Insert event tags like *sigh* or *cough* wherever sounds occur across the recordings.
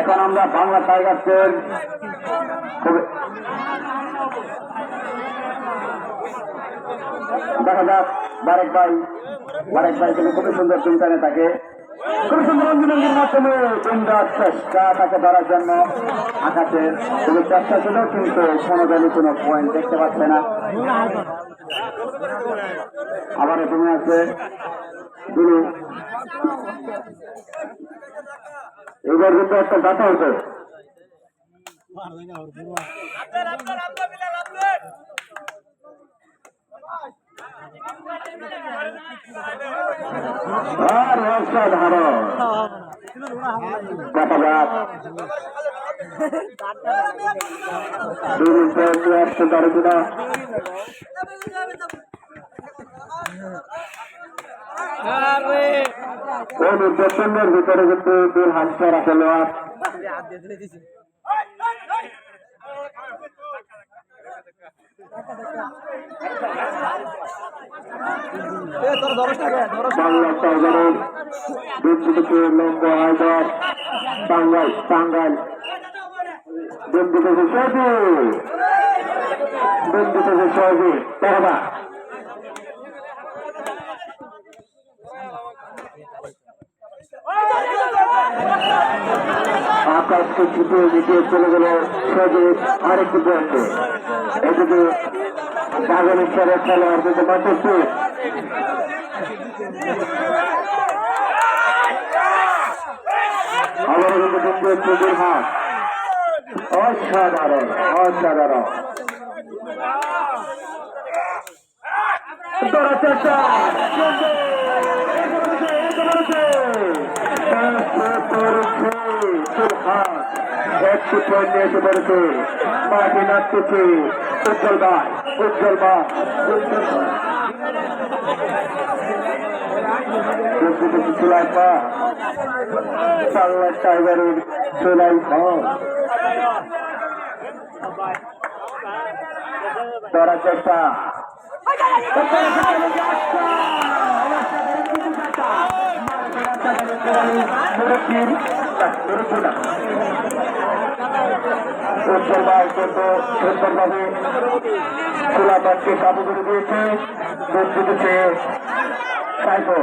এখন আমরা বাংলা টাইগার্সের দেখা যাক, বারেক ভাই বারেক ভাই কিন্তু খুবই সুন্দর চিন্তানে থাকে। খুবই সুন্দর রঞ্জনের মাধ্যমে সুন্দর চেষ্টা তাকে ধরার জন্য আকাশের। খুবই চেষ্টা ছিল, কিন্তু কোনোদিনই কোনো পয়েন্ট দেখতে পাচ্ছে না। আবারও তুমি আছে দুলু। এবার কিন্তু একটা ডাটা হতো আর অসাধারণ দেখা যাক নির্দেশনের ভিতরে কিন্তু দুই হাজার আসলে বাংলা টাইগারের বিদ্যুৎকে লম্ব হায়দার টাঙ্গাইল টাঙ্গাইল বিদ্যুৎ সহজে বিদ্যুৎ সহজে দেখা আকাশকে ছুটে জিতিয়ে চলে গেল সজীব আরেকটি পয়েন্টে এদিকে বাগানেশ্বরের খেলোয়াড় কিন্তু মাত্র আবার কিন্তু কিন্তু চুটির হাত অসাধারণ অসাধারণ। চেষ্টা একটি পয়েন্ট নিয়ে এসে পড়েছে মাটি নাচতেছে উজ্জ্বল ভাই উজ্জ্বল ভাই উজ্জ্বল ভাই চুলাই পা বাংলা টাইগারের চুলাই ধরার চেষ্টা উত্তর ভাই কিন্তু সুন্দরভাবে চুলাবাদকে কাবু করে দিয়েছে দুধ সাইফল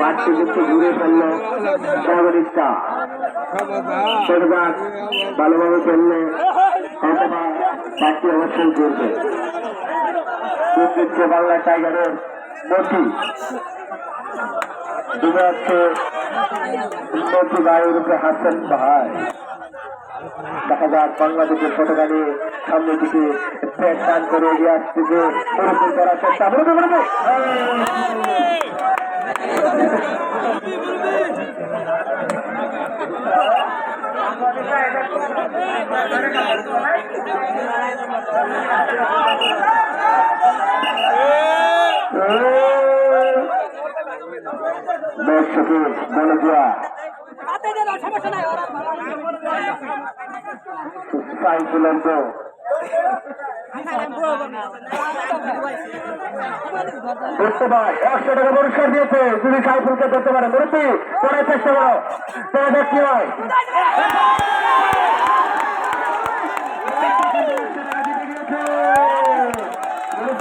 বাড়তি কিন্তু ঘুরে ফেলল ড্রাইভারিস্টা ছোটবাগ ভালোভাবে খেললে হয়তোবা বাড়তি অবশ্যই করবে। দিচ্ছে বাংলা টাইগারের মতি। ডুবে যাচ্ছে মতি ভাইয়ের উপরে হাসছেন ভাই। দেখা যাক বাংলাদেশের পতাকা নিয়ে সামনের দিকে ব্যাট টান করে এগিয়ে আসতেছে। ওরকম করার চেষ্টা। বলবে বলবে দর্শকের বলে দেওয়া সাইকেলের তো Lando. ভাই একশো টাকা পুরস্কার দিয়েছে যদি সাইফুলকে ধরতে পারে মুরব্বী পরে চেষ্টা করো দেখ কি হয়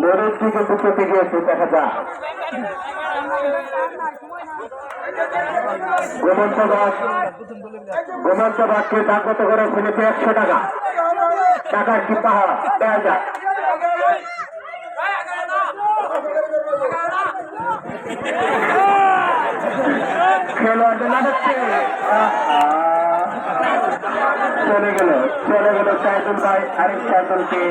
মনের দিকে দুটো দিকে এসে দেখা যায় গোমন্ত দাম কত করে ফেলেছে একশো টাকা। টাকার কি পাহাড় দেওয়া যায় খেলোয়াড়দের লাগাচ্ছে চলে গেল চলে গেল সাইদুল ভাই আরেক সাইদুলকে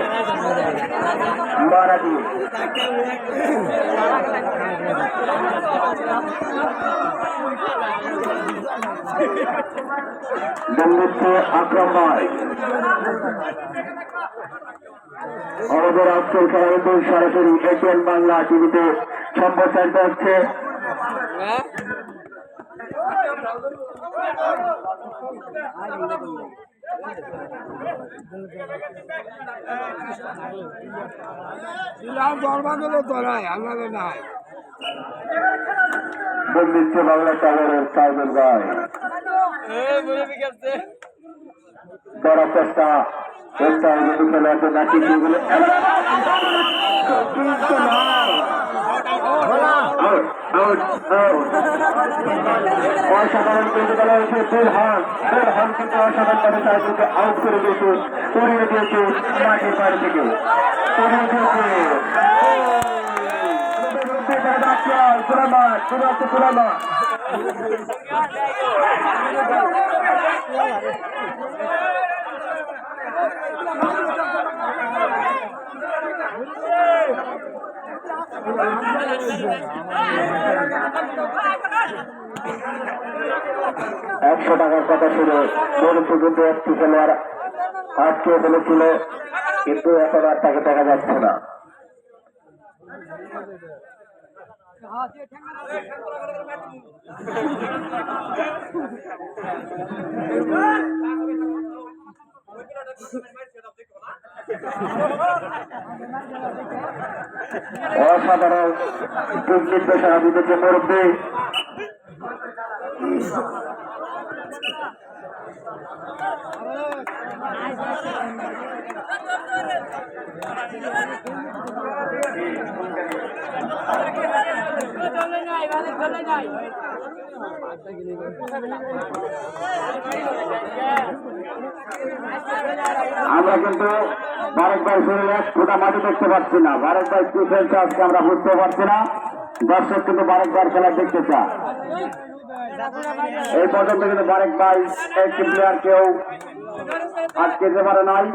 আমাদের আজকের খেলা সরাসরি এটিএন বাংলা টিভিতে সম্প্রচারিত হচ্ছে। ধর্মাগুলো তোরাই আল্লাহ নাই দিচ্ছে বাংলা সাগরের সাইদুল ভাই। বড় চেষ্টা খেলোয়াড়দের নাকি অসাধারণ কিন্তু বলা হয়েছে দুলহান দুলহান কিন্তু অসাধারণ ভাবে সাইদুলকে আউট করে দিয়েছে উড়িয়ে দিয়েছে মাঠের বাইরে থেকে। উড়িয়ে দিয়েছে। সুরামাঠ সুরাতে একশো টাকার কথা ছিল পরন্তু কিন্তু একটি খেলোয়াড় আটকে ফেলেছিল, কিন্তু এখন আর তাকে দেখা যাচ্ছে না। *laughs* অসাধারণ নির্দেশনা দিতেছে মুরব্বী। চলে নাই ভালো চলে নাই আমরা কিন্তু ভারত ভাই শরীরে ফোটা মাটি দেখতে পাচ্ছি না। ভারত ভাই কি খেলছে আজকে আমরা বুঝতে পারছি না। দর্শক কিন্তু বারেক খেলা দেখতে চায়। এই পর্যন্ত কিন্তু বারেক ভাই একটি প্লেয়ার কেউ আটকে যেতে পারে নাই।